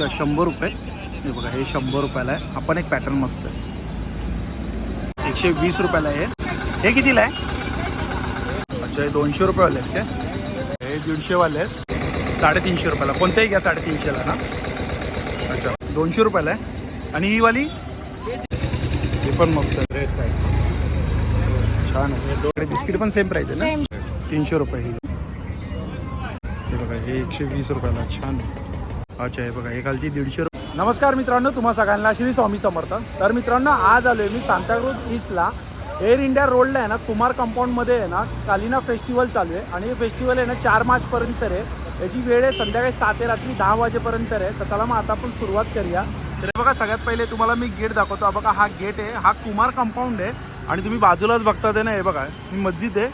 अच्छा शंभर रुपये. हे बघा हे शंभर रुपयाला आहे. आपण एक पॅटर्न मस्त आहे. एकशे वीस रुपयाला आहे हे. कितीला आहे? अच्छा हे दोनशे रुपयेवाले आहेत काय हे दीडशेवाले आहेत. साडेतीनशे रुपयाला. कोणतेही घ्या साडेतीनशेला ना. अच्छा दोनशे रुपयाला आहे. आणि ही वाली? हे पण मस्त आहे. ड्रेस आहे. छान आहे. बिस्किट पण सेम प्राईस आहे ना? तीनशे रुपये ही. हे बघा हे एकशे वीस रुपयाला. छान आहे. अच्छा हे बघा हे दीडशे रुपये. नमस्कार मित्रांनो तुम्हा सगळ्यांना श्री स्वामी समर्थ. तर मित्रांनो आज आलोय मी सांताक्रूज ईस्टला. एअर इंडिया रोडला आहे ना कुमार कंपाऊंडमध्ये आहे ना कालिना फेस्टिवल चालू आहे. आणि हे फेस्टिवल आहे ना चार मार्चपर्यंत आहे. याची वेळ आहे संध्याकाळी सात ते रात्री दहा वाजेपर्यंत आहे. तर चला मग आता आपण सुरुवात करूया. तर बघा सगळ्यात पहिले तुम्हाला मी गेट दाखवतो. बघा हा गेट आहे. हा कुमार कंपाऊंड आहे. आणि तुम्ही बाजूलाच बघता ते ना हे बघा ही मस्जिद आहे.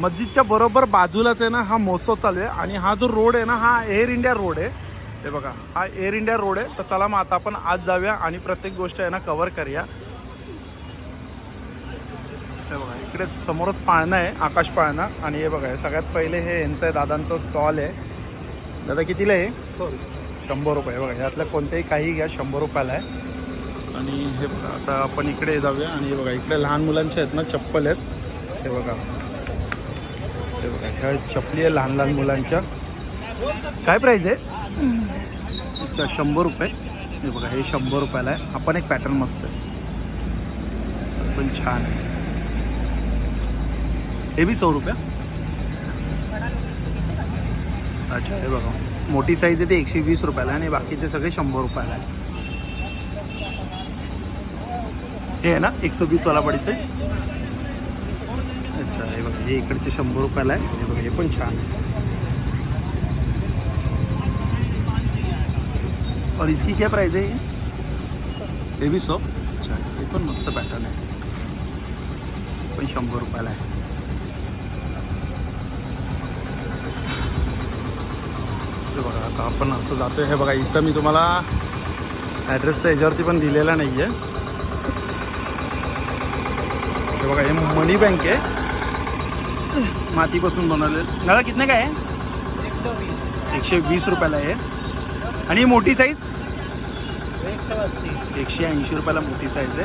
मस्जिदच्या बरोबर बाजूलाच आहे ना हा महोत्सव चालू आहे. आणि हा जो रोड आहे ना हा एअर इंडिया रोड आहे. हे बघा हा एअर इंडिया रोड आहे. तर चला मग आता आपण आज जाऊया आणि प्रत्येक गोष्ट आहे ना कव्हर करूया. हे बघा इकडे समोरच पाळणं आहे आकाश पाळणं. आणि हे बघा सगळ्यात पहिले हे यांचं आहे दादांचं स्टॉल आहे. दादा कितीला आहे? शंभर रुपये. बघा यातलं कोणतेही काही घ्या शंभर रुपयाला आहे. आणि हे बघा आता आपण इकडे जाऊया. आणि हे बघा इकडे लहान मुलांचे आहेत ना चप्पल आहेत. हे बघा. हे बघा ह्या चपली आहे लहान लहान मुलांच्या. काय प्राईज आहे? अच्छा शंभर रुपये. हे बघा हे शंभर रुपयाला आहे. आपण एक पॅटर्न मस्त आहे. पण छान आहे. हे बी सौ रुपया? अच्छा हे बघा. मोठी साईज आहे ते एकशे वीस रुपयाला आहे आणि बाकीचे सगळे शंभर रुपयाला आहे. हे आहे ना एकशे वीसवाला पडी साईज अच्छा हे बघा हे इकडचे शंभर रुपयाला आहे. हे बघा हे पण छान आहे. और इसकी क्या प्राइस है ये? ये भी सौ? अच्छा हे पण मस्त पॅटर्न आहे पण शंभर रुपयाला आहे हे बघा आता आपण असं जातोय हे बघा इथं मी तुम्हाला ॲड्रेस तर याच्यावरती पण दिलेला नाही आहे हे बघा हे मनी बँक आहे. मातीपासून बनवलेलं. दादा कितने काय आहे? एकशे वीस रुपयाला आहे. आणि ही मोठी साईज एकशे ऐंशी रुपयाला मोठी साईज आहे.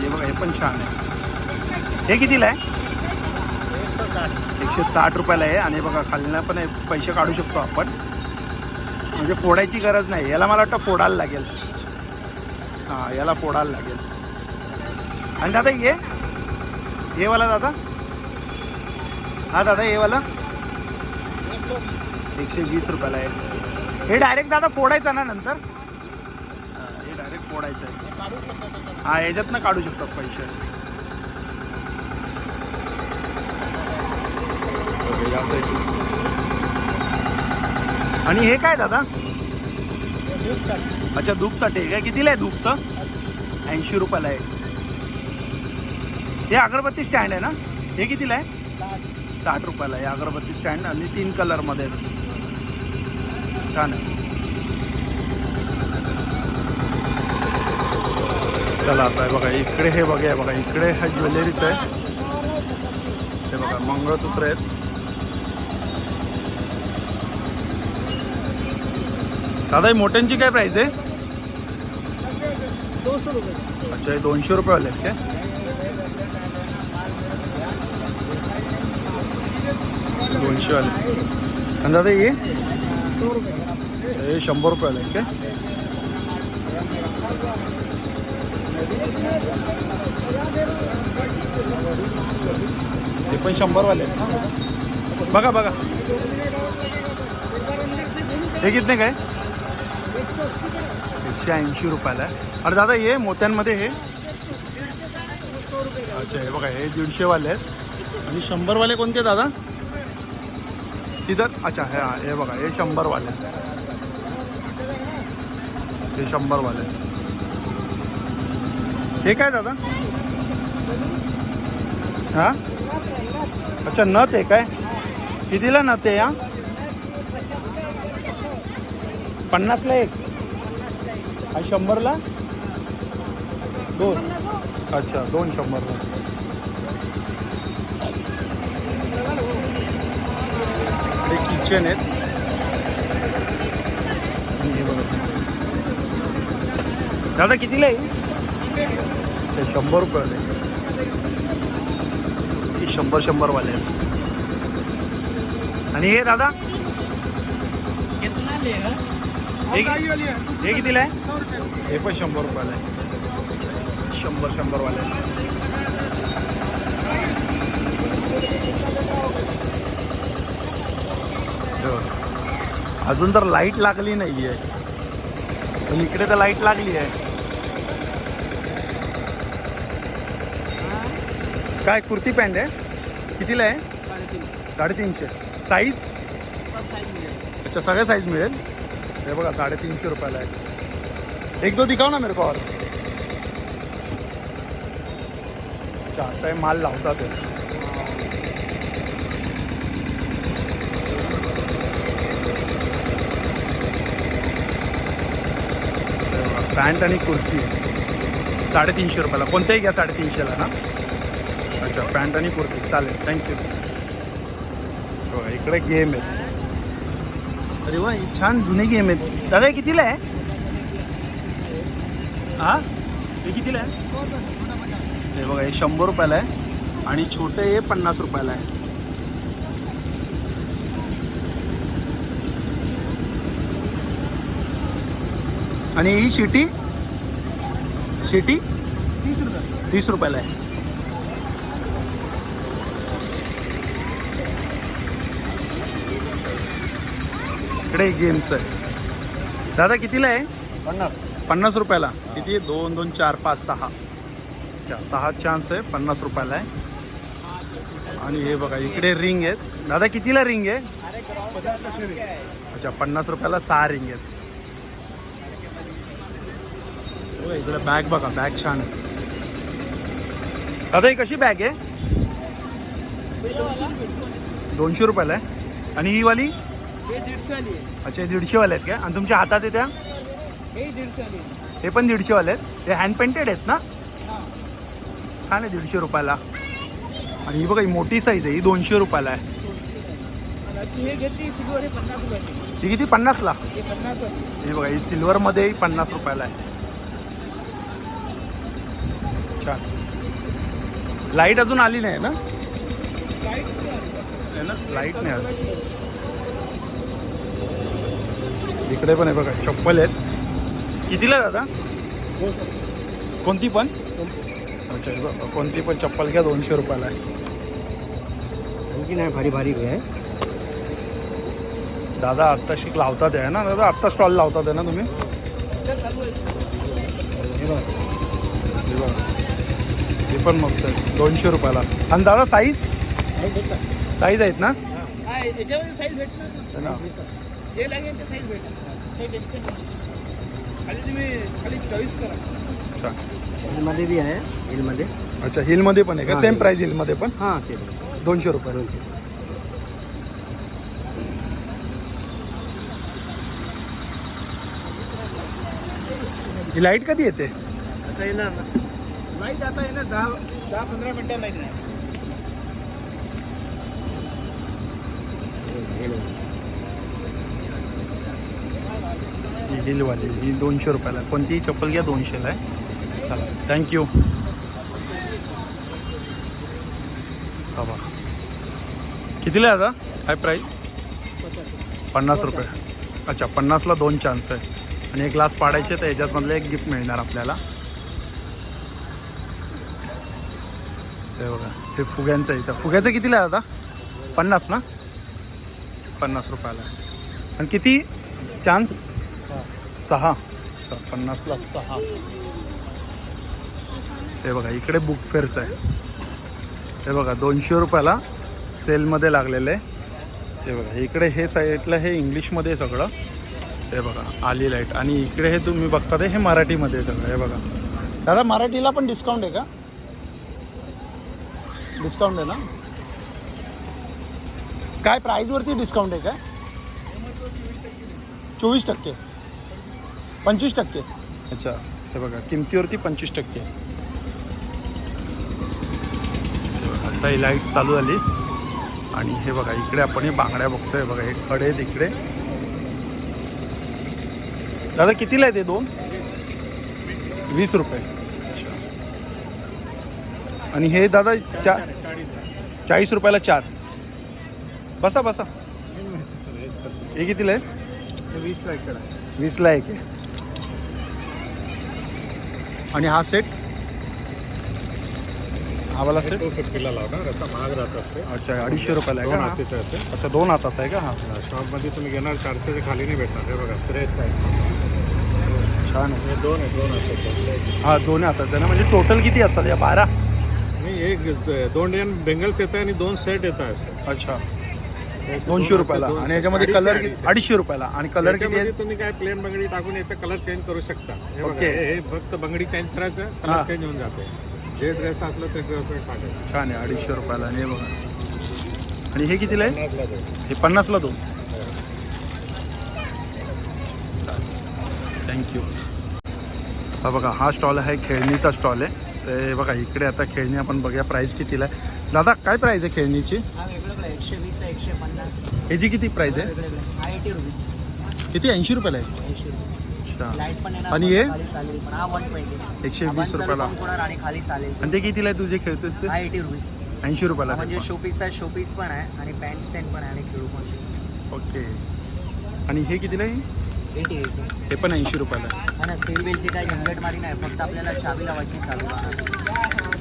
हे बघा हे पण छान आहे. हे कितीला आहे? एकशे साठ. रुपयाला आहे. आणि बघा खालना पण पैसे काढू शकतो आपण. म्हणजे फोडायची गरज नाही. याला मला वाटतं फोडायला लागेल. हां याला फोडायला लागेल. आणि दादा ये. हे वाला दादा. हा दादा हे वाला. एकशे वीस रुपयाला आहे. हे डायरेक्ट दादा फोडायचं ना नंतर? हा, डायरेक्ट फोडायचं आहे. हा याच्यातनं काढू शकतो पैसे. आणि हे काय दादा? अच्छा धूपसाठी काय कितीला आहे धूपचं? ऐंशी रुपयाला आहे. हे अगरबत्ती स्टँड आहे ना? हे कितीला आहे? साठ रुपयाला आहे. अगरबत्ती स्टँड आणि तीन कलरमध्ये. छान आहे. चला आता बघा इकडे हे बघा बघा इकडे हा ज्वेलरीच आहे. हे बघा मंगळसूत्र आहेत. दादा मोठ्यांची काय प्राइस आहे? अच्छा हे दोनशे रुपयेवाले आहेत काय? दोनशे वाले. आणि दादा ये हे शंभर रुपयाला आहे काय हे पण शंभरवाले आहेत. बघा बघा. हे कितने काय? एकशे ऐंशी रुपयाला आहे. अरे दादा हे मोत्यांमध्ये हे? अच्छा हे बघा हे दीडशेवाले आहेत. आणि शंभरवाले कोणते दादा? तिथं अच्छा हे हे बघा हे शंभरवाले आहेत. ते शंभरवाले. हे काय दादा? हा? अच्छा नथ आहे काय? कितीला नथ आहे या पन्नासला एक. आणि शंभरला? दोन. अच्छा दोन शंभरला. हे किचन आहेत आणि हे बघा दादा कितीला आहे? शंभर रुपये हे शंभर शंभरवाले आहेत. आणि हे दादा? हे हे कितीला आहे? हे पण शंभर रुपयाला आहे. शंभर शंभरवाले आहेत. हो. अजून तर लाइट लागली नाही आहे पण इकडे तर लाइट लागली आहे. काय कुर्ती पॅन्ट आहे? कितीला आहे? साडेतीनशे. साईज? अच्छा सगळ्या साईज मिळेल? हे बघा साडेतीनशे रुपयाला आहे. एक दो दिखाव ना मेरे को और. अच्छा आता हे माल लावतात हे. हे बघा, पॅन्ट आणि कुर्ती. साडेतीनशे रुपयाला. कोणत्याही घ्या साडेतीनशेला ना अच्छा पॅन्ट आणि कुर्ती. चालेल थँक्यू बघा हो, इकडे गेम आहेत अरे वा हे छान जुने गेम आहेत. दादा कितीला आहे? हा? हे कितीला आहे? हे बघा हे शंभर रुपयाला आहे. आणि छोटे हे पन्नास रुपयाला आहे. आणि ही शिटी? शिटी? तीस तीस रुपयाला आहे. इकडे गेमचं आहे दादा कितीला आहे? पन्नास. पन्नास रुपयाला? किती? आहे दोन दोन चार पाच सहा. अच्छा सहा चान्स आहे पन्नास रुपयाला आहे. आणि हे बघा इकडे रिंग आहेत. दादा कितीला रिंग आहे? अच्छा पन्नास रुपयाला सहा रिंग आहेत. हो, इकडे बॅग बघा बॅग छान आहे. दादा ही कशी बॅग आहे? दोनशे रुपयाला आहे. आणि ही वाली? अच्छा दीडशेवाले आहेत का? आणि तुमच्या हातात आहे त्या? हे हे पण दीडशेवाले आहेत. ते हँड पेंटेड आहेत ना? छान आहे दीडशे रुपयाला. आणि ही बघा ही मोठी साईज आहे. ही दोनशे रुपयाला आहे. हे किती? पन्नासला? हे ही बघा ही सिल्वरमध्ये पन्नास रुपयाला आहे. छान. लाइट अजून आली नाही ना? लाइट आहे ना? लाइट नाही आली. इकडे पण आहे बघा चप्पल आहेत. कितीला दादा? कोणती पण? अच्छा बघा, कोणती पण चप्पल घ्या दोनशे रुपयाला आहे. आणखी नाही भारी भारी आहे दादा आत्ता शिक लावतात आहे ना दादा? आत्ता स्टॉल लावतात आहे ना तुम्ही? हे पण मस्त आहे दोनशे रुपयाला. आणि दादा साईज साईज आहेत ना? हा. याच्यामध्ये साईज भेटणार ना? जे लागेल ते साईज नाही खाली तुम्ही खाली चॉईस करा। अच्छा। हिलमध्ये बी आहे हिलमध्ये अच्छा हिलमध्ये पण आहे का? Same hill. हिलमध्ये पण? हाँ ते दोनशे रुपये. ही लाईट कधी येते? आता येणार ना. लाईट आता येणार दहा दहा पंधरा मिनटं लाईट नाही ही हिलवाली ही दोनशे रुपयाला. कोणतीही चप्पल घ्या दोनशेला आहे. चला थँक्यू हा बा कितीला आहे आता? काय प्राईस पन्नास रुपये. अच्छा पन्नासला दोन चान्स आहे. आणि एक ग्लास पाडायचे तर याच्यातमधलं एक गिफ्ट मिळणार आपल्याला. हे बघा हे फुग्यांचं इथं. फुग्याचं कितीला आहे आता? पन्नास ना? पन्नास रुपयाला आणि किती चान्स सहा. अच्छा पन्नासला सहा. हे बघा इकडे बुक फेअरचं आहे. हे बघा दोनशे रुपयाला सेलमध्ये लागलेलं आहे. हे बघा इकडे हे साईडला हे इंग्लिशमध्ये आहे सगळं. हे बघा आली लाइट आणि इकडे हे तुम्ही बघता ते हे मराठीमध्ये आहे सगळं. हे बघा. दादा मराठीला पण डिस्काउंट आहे का? डिस्काउंट आहे ना? काय प्राईजवरती डिस्काउंट आहे का चोवीस टक्के. पंचवीस टक्के. अच्छा हे बघा किमतीवरती पंचवीस टक्के. आता ही लाइट चालू झाली. आणि हे बघा इकडे आपण हे बांगड्या बघतोय. बघा हे कडे आहेत इकडे. दादा कितीला आहे ते दोन? वीस रुपये. अच्छा. आणि हे दादा चा चाळीस रुपयाला चार. बसा बसा. हे कितीला आहे? वीसला इकडे. वीसला एक आहे. आणि हा सेट वाला सेट टू फिफ्टीला लावणार आता महाग राहत असते. अच्छा अडीचशे रुपयाला आहे दोन का? हातीचे असते अच्छा दोन हाताचा आहे का? हा. शॉपमध्ये तुम्ही घेणार चारशेच्या खाली नाही भेटणार. हे बघा फ्रेश आहे. छान आहे. हे दोन आहे दोन हाताचे. हा दोन हाताचा आहे ना? म्हणजे टोटल किती असतात या बारा? नाही एक दोन डिझाईन बेंगल्स येत आहे आणि दोन सेट येत आहे अच्छा. दोनशे दोन रुपयाला. आणि याच्यामध्ये कलर अडीचशे. अडीचशे रुपयाला. आणि कलर किती आहे तुम्ही काय प्लेन बंगडी टाकून याचा कलर चेंज करू शकता. हे बघा ओके. हे हे फक्त बंगडी चेंज करायचं हा. कलर चेंज होऊन जाते. जे ड्रेस असलं ते ड्रेस टाकायचं. छान आहे अडीचशे रुपयाला. आणि हे बघा. आणि हे कितीला आहे? पन्नासला जाईल. हे पन्नासला दोन. थँक्यू हा बघा हा स्टॉल आहे खेळणीचा स्टॉल आहे. तर हे बघा इकडे आता खेळणी आपण बघूया प्राईस कितीला आहे. दादा काय प्राईस आहे खेळणीची? एकशे वीस आहे एकशे पन्नास. ह्याची किती प्राईस आहे? हा एटी रुपीस किती? ऐंशी रुपयाला आहे? ऐंशी अच्छा. लाइट पण येणार आणि हे? खाली चालेल पण हा वन रुपयाला. आणि खाली चालेल. आणि ते कितीला आहे तुझे खेळतोस हा एटी रुपीस ऐंशी रुपयाला म्हणजे शोपीस आहे शोपीस पण आहे आणि पॅन्ट स्टँड पण आहे आणि खेळू पण ओके. आणि हे कितीला आहे? Eighty eighty. हे पण ऐंशी रुपयाला आहे. हा ना सेल बेलची काही झंझट मारी नाही फक्त आपल्याला चावी लावायची चालू राहणार.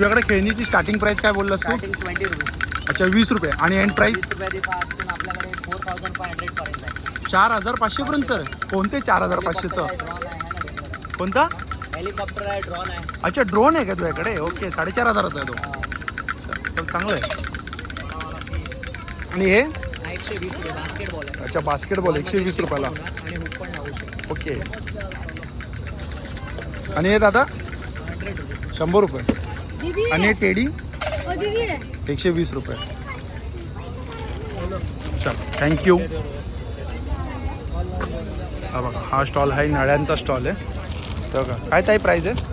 तुझ्याकडे खेळणीची स्टार्टिंग प्राईस काय बोललास तू? स्टार्टिंग ट्वेंटी रुपीज अच्छा वीस रुपये. आणि एंड प्राईस वीस रुपया ते पासून आपल्याकडे फोर थाउजंड फाय हंड्रेड पर्यंत आहे. चार हजार पाचशे पर्यंत कोणते चार हजार पाचशेचं? ड्रॉन आहे ना वेगवेगळं. कोणता? हेलिकॉप्टर आहे ड्रॉन आहे. अच्छा ड्रोन आहे का तुझ्याकडे? ओके साडेचार हजाराचा आहे तो. चल चांगलं आहे. आणि हे? हा एकशे वीस रुपये बास्केटबॉल आहे. अच्छा बास्केटबॉल एकशे वीस रुपयाला. आणि हुक पण लावू शकतो. ओके. आणि हे दादा? हंड्रेड रुपीज शंभर रुपये. आणि टेडी? ओ दीदी. एकशे वीस रुपये. चल थँक्यू हा बघा हा स्टॉल आहे नळ्यांचा स्टॉल आहे. तर बघा काय ताई प्राईज आहे?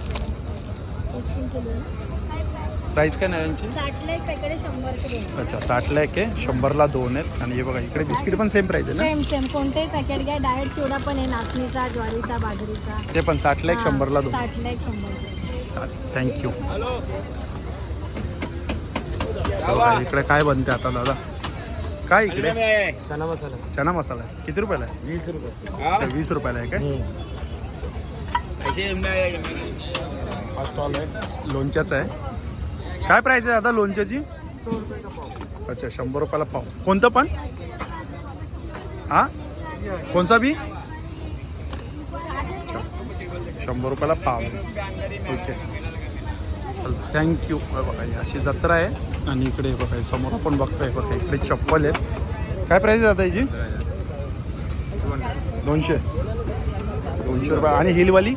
प्राईस काय नळ्यांची? अच्छा साठला एक आहे शंभरला दोन आहेत. आणि हे बघा इकडे बिस्किट पण सेम प्राईस आहे ना? सेम सेम कोणतेही पॅकेट घ्या. डायट चिवडा पण आहे नाचणीचा ज्वारीचा बाजरीचा. ते पण साठला एक शंभरला दोन. साठला एक शंभरचे. चालेल. थँक्यू इकडे काय बनते आता दादा? काय इकडे? चला मसाला. चना मसाला. आहे. किती रुपयाला आहे? वीस रुपये. अच्छा वीस रुपयाला आहे काय? स्टॉल आहे लोणच्याचा आहे. काय प्राईस आहे दादा लोणच्याची? अच्छा शंभर रुपयाला पाव. कोणतं पण? हा? कोणचा बी. शंभर रुपयाला पाव. ओके. चल थँक्यू बघा अशी जत्रा आहे. आणि इकडे बघा समोर आपण बघतोय बघा इकडे चप्पल आहेत. काय प्राईस आहे दादा याची? दोनशे. दोनशे रुपये. आणि हिलवाली?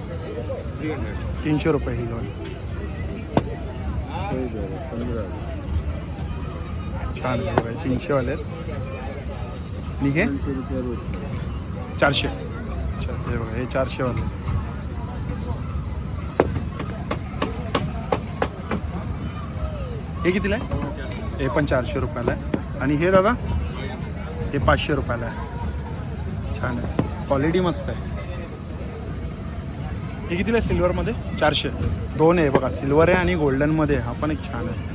तीनशे रुपये हिलवाली. छान आहे बघा तीनशे वाले आहेत. ठीक आहे चारशे. अच्छा हे बघा हे चारशेवाले हे कितीला आहे? हे पण चारशे रुपयाला आहे. आणि हे दादा? हे पाचशे रुपयाला आहे. छान आहे. क्वालिटी मस्त आहे. हे कितीला आहे सिल्वरमध्ये? चारशे. दोन आहे बघा. सिल्वर आहे आणि गोल्डनमध्ये. हा पण एक छान आहे.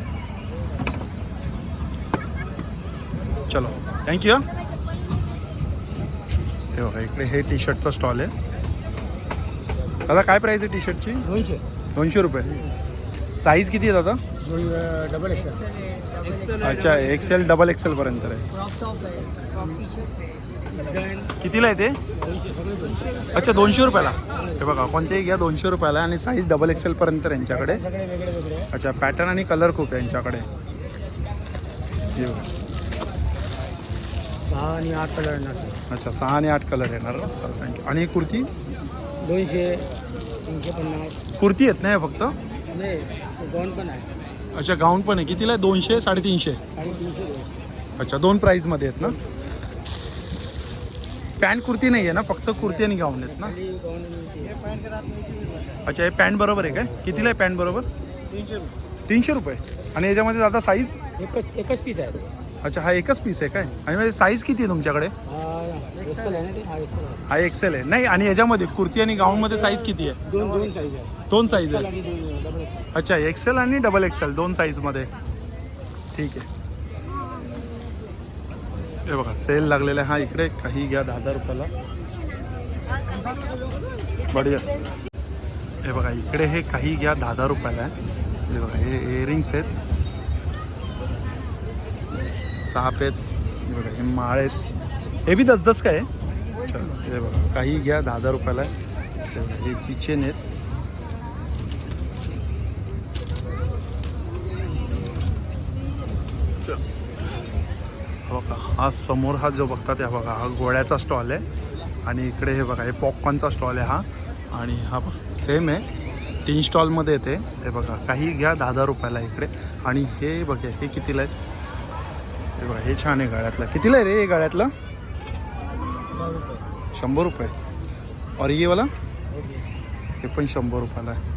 चलो. थँक्यू हे. बघा इकडे हे टी शर्टचा स्टॉल आहे. दादा काय प्राईस आहे टी शर्टची दोनशे. दोनशे रुपये. साईज किती आहे दादा? Double XL. अच्छा एक्सेल डबल एक्सेल पर्यंत आहे क्रॉप टॉप आहे क्रॉप टी शर्ट आहे कितीला आहे ते? अच्छा दोनशे रुपयाला. हे बघा कोणतेही घ्या दोनशे रुपयाला आणि साईज डबल एक्सेल पर्यंत यांच्याकडे. अच्छा पॅटर्न आणि कलर खूप आहे यांच्याकडे. सहा आणि आठ कलर येणार. अच्छा सहा आणि आठ कलर येणार ना? चल थँक्यू आणि कुर्ती? दोनशे तीनशे पन्नास. कुर्ती येत नाही फक्त? नाही दोन पण आहे. अच्छा गाऊन पण आहे. कितीला आहे? दोनशे साडेतीनशे? अच्छा दोन प्राईजमध्ये आहेत ना? पॅन्ट कुर्ती नाही आहे ना? फक्त कुर्ती आणि गाऊन आहेत ना? अच्छा हे पॅन्ट बरोबर आहे काय? कितीला आहे पॅन्ट बरोबर? तीनशे रुपये. आणि याच्यामध्ये दादा साईज एकच एकच पीस आहे. अच्छा हा एकच पीस आहे काय? आणि म्हणजे साईज किती आहे तुमच्याकडे? हा एक्सेल आहे नाही आणि याच्यामध्ये कुर्ती आणि गाऊनमध्ये साईज किती आहे? दोन दोन साईज आहे. अच्छा एक्सेल आणि डबल एक्सेल दोन साईजमध्ये ठीक आहे. हे बघा सेल लागलेला आहे. हा इकडे काही घ्या दहा दहा रुपयाला. बढिया. हे बघा इकडे हे काही घ्या दहा दहा रुपयाला आहे. हे बघा हे इयरिंग्स आहेत. साप आहेत. हे बघा हे माळ आहेत. हे बी दस दस काय आहे? अच्छा हे बघा काही घ्या दहा दहा रुपयाला आहे. हे हे किचन आहेत च- हा समोर हा जो बघतात हा बघा हा गोळ्याचा स्टॉल आहे. आणि इकडे हे बघा हे पॉपकॉर्नचा स्टॉल आहे हा. आणि हा बघा सेम आहे. तीन स्टॉलमध्ये येते. हे बघा काही घ्या दहा दहा रुपयाला इकडे. आणि हे बघा हे कितीला आहे हे बघा हे छान आहे गाळ्यातलं. कितीला आहे रे हे गाळ्यातलं? शंभर रुपये. और ये वाला? हे पण शंभर रुपयाला आहे.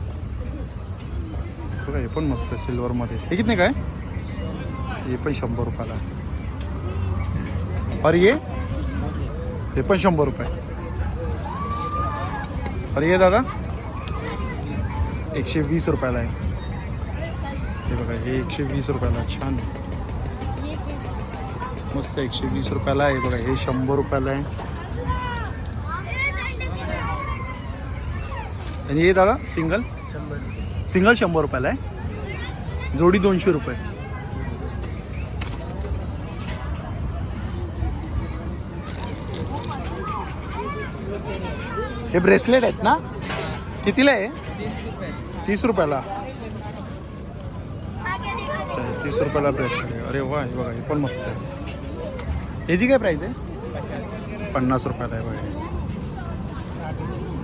बघा हे पण मस्त आहे सिल्वरमध्ये हे कितने काय हे पण शंभर रुपयाला आहे. और ये. हे पण शंभर रुपये. और ये दादा. एकशे वीस रुपयाला आहे. हे बघा हे एकशे वीस रुपयाला. छान मस्त एकशे वीस रुपयाला आहे. बघा हे शंभर रुपयाला आहे. आणि हे दादा सिंगल? सिंगल शंभर रुपयाला आहे. जोडी दोनशे रुपये. हे ब्रेसलेट आहेत ना? कितीला आहे? तीस रुपयाला. तीस रुपयाला ब्रेसलेट आहे. अरे वा हे बघा हे पण मस्त आहे. ह्याची काय प्राईस आहे? पन्नास रुपयाला आहे बघा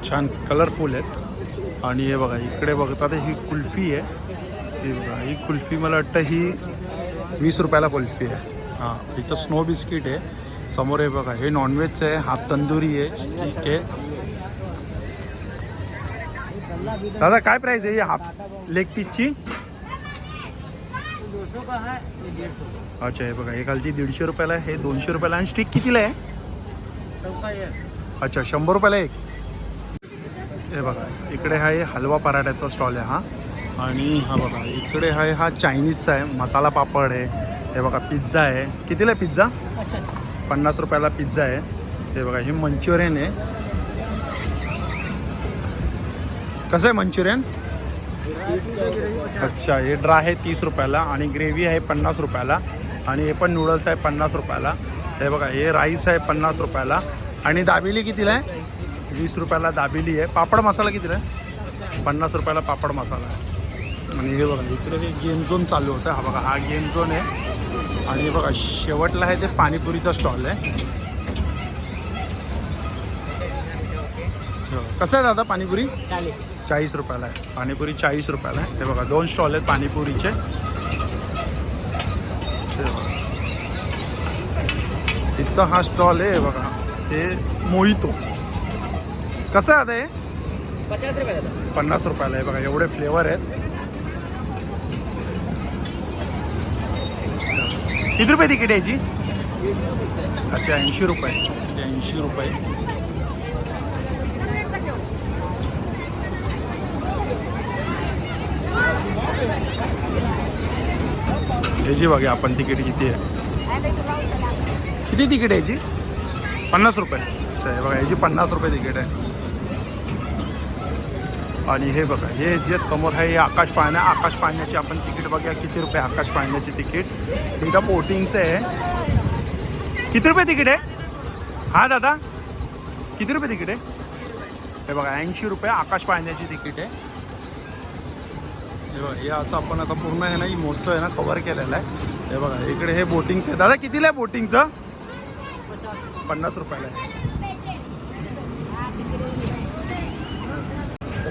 छान कलरफुल आहेत. आणि हे बघा इकडे बघता तर ही कुल्फी आहे. ही बघा ही कुल्फी मला वाटतं ही वीस रुपयाला कुल्फी आहे. हां इथं स्नो बिस्किट आहे. समोर हे बघा हे नॉनव्हेजचं आहे हाफ तंदुरी आहे स्टिक आहे. दादा काय प्राइस आहे हाफ लेग पीसची अच्छा हे बघा हे खालची दीडशे रुपयाला आहे हे दोनशे रुपयाला. आणि स्टिक कितीला आहे? अच्छा शंभर रुपयाला एक. हे बघा इकडे आहे हलवा पराठ्याचा स्टॉल आहे हा. आणि हा बघा इकडे आहे हा चायनीजचा आहे मसाला पापड आहे हे बघा पिझ्झा आहे. कितीला आहे पिझ्झा पन्नास रुपयाला पिझ्झा आहे. हे बघा हे मंचुरियन आहे. कसं आहे मंचुरियन? अच्छा हे ड्राय आहे तीस रुपयाला आणि ग्रेव्ही आहे पन्नास रुपयाला आणि हे पण नूडल्स आहे पन्नास रुपयाला. हे बघा हे राईस आहे पन्नास रुपयाला. आणि दाबेली कितीला आहे? वीस रुपयाला दाबेली आहे. पापड मसाला कितीला आहे? पन्नास रुपयाला पापड मसाला आहे. आणि हे बघा इकडे हे गेम झोन चालू होतं हा बघा हा गेम झोन आहे. आणि हे बघा शेवटला आहे ते पाणीपुरीचा स्टॉल आहे. कसं आहे दादा पाणीपुरी? चाळीस रुपयाला आहे. पाणीपुरी चाळीस रुपयाला आहे. हे बघा दोन स्टॉल आहेत पाणीपुरीचे. हे. इथं हा स्टॉल आहे हे बघा. ते मोहितो. कसं आहे आता हे? पचास रुपये दादा. पन्नास रुपयाला आहे. बघा एवढे फ्लेवर आहेत. किती रुपये तिकीट आहे याची? अच्छा ऐंशी रुपये. ऐंशी रुपये. ह्याची बघा आपण तिकीट किती आहे. किती तिकीट आहे याची? पन्नास रुपये. अच्छा हे बघा याची पन्नास रुपये तिकीट आहे. आणि हे बघा हे जे समोर आहे हे आकाश पाळणा. आकाश पाळण्याची आपण तिकीट बघूया. किती रुपये आकाश पाळण्याची तिकीट? एकदा बोटिंगचं आहे. किती रुपये तिकीट आहे? हा दादा? किती रुपये तिकीट आहे? हे बघा ऐंशी रुपये आकाश पाळण्याची तिकीट आहे. बघा हे असं आपण आता पूर्ण आहे ना ही महोत्सव आहे ना कवर केलेला आहे. हे बघा इकडे हे बोटिंगचं आहे. दादा कितीला आहे बोटिंगचं पन्नास रुपयाला आहे.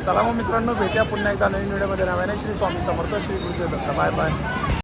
चला मग मित्रांनो भेटूया पुन्हा एकदा नवीन व्हिडिओमध्ये नव्याने श्री स्वामी समर्थ श्री गुरुदेव दत्त. Bye bye.